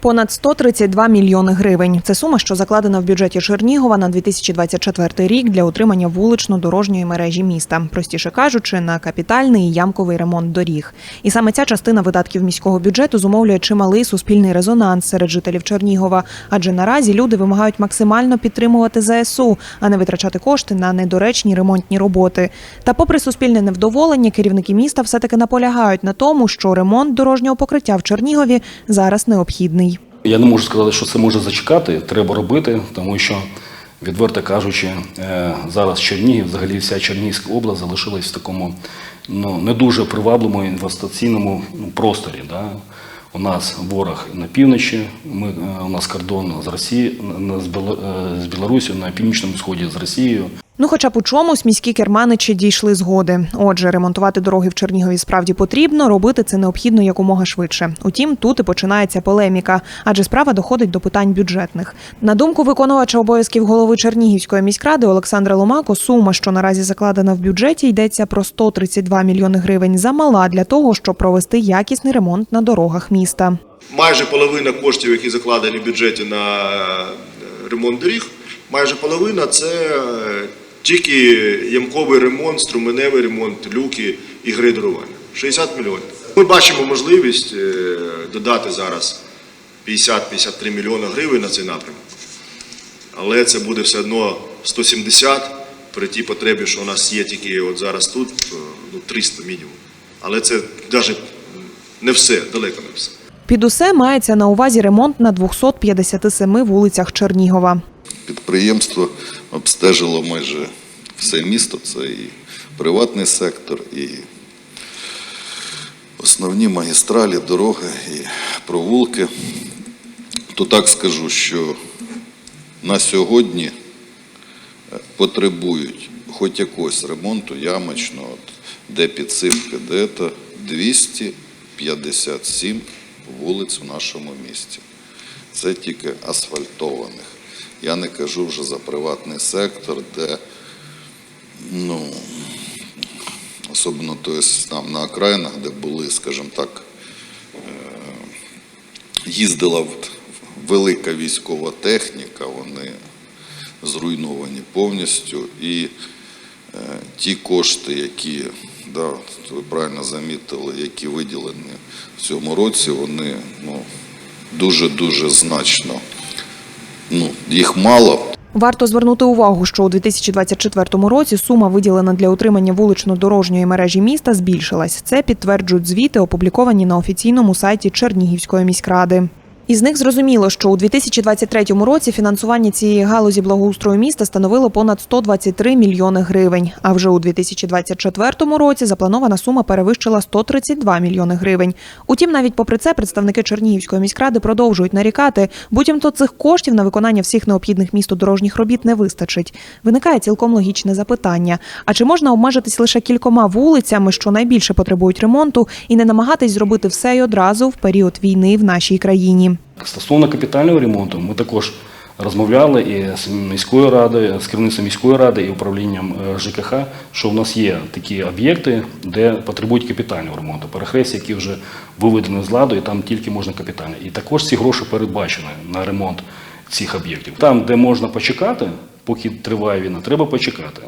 Понад 132 мільйони гривень. Це сума, що закладена в бюджеті Чернігова на 2024 рік для утримання вулично-дорожньої мережі міста. Простіше кажучи, на капітальний і ямковий ремонт доріг. І саме ця частина видатків міського бюджету зумовлює чималий суспільний резонанс серед жителів Чернігова. Адже наразі люди вимагають максимально підтримувати ЗСУ, а не витрачати кошти на недоречні ремонтні роботи. Та, попри суспільне невдоволення, керівники міста все-таки наполягають на тому, що ремонт дорожнього покриття в Чернігові зараз необхідний. Я не можу сказати, що це може зачекати, треба робити, тому що, відверто кажучи, е, зараз Чернігів, взагалі вся Чернігівська область залишилась в такому ну, не дуже привабливому інвестиційному ну, просторі. Да? У нас ворог на півночі, ми, е, у нас кордон з Біло- е, з Білорусі, на північному сході з Росією. Ну, хоча б у чомусь міські керманичі дійшли згоди. Отже, ремонтувати дороги в Чернігові справді потрібно, робити це необхідно якомога швидше. Утім, тут і починається полеміка, адже справа доходить до питань бюджетних. На думку виконувача обов'язків голови Чернігівської міськради Олександра Ломако, сума, що наразі закладена в бюджеті, йдеться про 132 мільйони гривень, замала для того, щоб провести якісний ремонт на дорогах міста. майже половина коштів, які закладені в бюджеті на е, ремонт доріг, майже половина це е, тільки ямковий ремонт, струменевий ремонт, люки і грейдерування. 60 мільйонів. Ми бачимо можливість е, додати зараз 50-53 мільйони гривень на цей напрямок. Але це буде все одно 170 при тій потребі, що у нас є тільки от зараз тут, е, ну, 300 мінімум. Але це навіть не все, далеко не все. Під усе мається на увазі ремонт на 257 вулицях Чернігова. Підприємство обстежило майже все місто, це і приватний сектор, і основні магістралі, дороги і провулки. То так скажу, що на сьогодні е, потребують хоч якогось ремонту ямочного, де підсипки, де то 257 вулиць в нашому місті. Це тільки асфальтованих. Я не кажу вже за приватний сектор, де, ну, особливо то там на окраїнах, де були, скажімо так, е, їздила велика військова техніка, вони зруйновані повністю. І е, ті кошти, які, да, ви правильно замітили, які виділені в цьому році, вони ну, дуже-дуже значно. Ну, їх мало, Варто звернути увагу, що у 2024 році сума, виділена для утримання вулично-дорожньої мережі міста, збільшилась. Це підтверджують звіти, опубліковані на офіційному сайті Чернігівської міськради. Із них зрозуміло, що у 2023 році фінансування цієї галузі благоустрою міста становило понад 123 мільйони гривень. А вже у 2024 році запланована сума перевищила 132 мільйони гривень. Утім, навіть попри це представники Чернігівської міськради продовжують нарікати, буцімто цих коштів на виконання всіх необхідних місту дорожніх робіт не вистачить. Виникає цілком логічне запитання: а чи можна обмежитись лише кількома вулицями, що найбільше потребують ремонту, і не намагатись зробити все й одразу в період війни в нашій країні? Стосовно капітального ремонту, ми також розмовляли і з міською радою, з керівництвом міської ради і управлінням е, ЖКХ, що в нас є такі об'єкти, де потребують капітального ремонту. Перехрестя, які вже виведені з ладу, і там тільки можна капітальне. І також ці гроші передбачені на ремонт цих об'єктів. Там, де можна почекати, поки триває війна, треба почекати.